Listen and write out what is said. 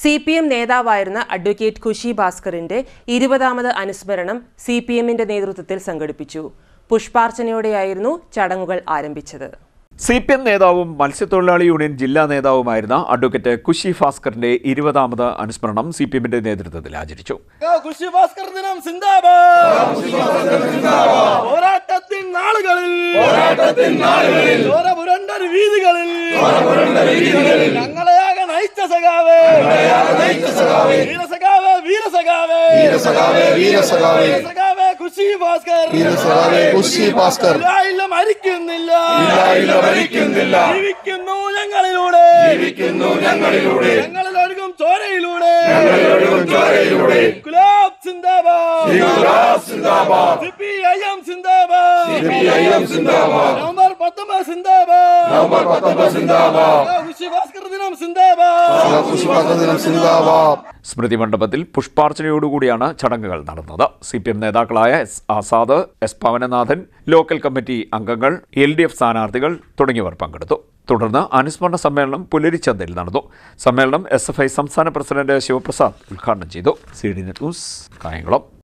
C P M നേതാവായിരുന്ന advocate Khushi ഭാസ്കറിന്റെ ഇരുപതാമത് അനുസ്മരണം സി പി എമ്മിന്റെ നേതൃത്വത്തിൽ സംഘടിപ്പിച്ചു. പുഷ്പാർച്ചനയോടെയായിരുന്നു ചടങ്ങുകൾ ആരംഭിച്ചത്. സി പി എം നേതാവും മത്സ്യത്തൊഴിലാളി യൂണിയൻ ജില്ലാ നേതാവുമായിരുന്ന അഡ്വക്കേറ്റ് കുശി ഭാസ്കറിന്റെ ഇരുപതാമത് അനുസ്മരണം സി പി എമ്മിന്റെ നേതൃത്വത്തിൽ ആചരിച്ചു ഞങ്ങൾ പോരാട്ടത്തിൻ നാളുകളിൽ! വീതികളിൽ! സഖാവേ വീരസഖാവേ. വീരസഖാവേ വീരസഖാവേ. വീരസഖാവേ വീരസഖാവേ. കൃഷി ഭാസ്കർ. വീരസഖാവേ കുശി ഭാസ്കർ. ഇല്ല മരിക്കുന്നില്ല. ഇല്ല മരിക്കുന്നില്ല. ജീവിക്കുന്നു ഞങ്ങളിലൂടെ. ജീവിക്കുന്നു ഞങ്ങളിലൂടെ. ഞങ്ങളിൽ ഒഴുകും ചോരയിലൂടെ. ഒഴുകും ചോരയിലൂടെ. ഗുലാബ് സിന്ദാബാദ്. ഗുലാബ് സിന്ദാബാദ്. സിപിഐഎം സിന്ദാബാദ്. സിപിഐഎം സിന്ദാബാദ്. സ്മൃതി മണ്ഡപത്തിൽ പുഷ്പാർച്ചനയോടുകൂടിയാണ് ചടങ്ങുകൾ നടന്നത്. സി പി എം നേതാക്കളായ S Azad S Pavananathan local committee അംഗങ്ങൾ എൽ ഡി എഫ് സ്ഥാനാർത്ഥികൾ തുടങ്ങിയവർ പങ്കെടുത്തു. തുടർന്ന് അനുസ്മരണ സമ്മേളനം പുലരിച്ചന്തയിൽ നടന്നു. സമ്മേളനം എസ് എഫ് ഐ സംസ്ഥാന പ്രസിഡന്റ് ശിവപ്രസാദ് ഉദ്ഘാടനം ചെയ്തു. C D news Kayamkulam.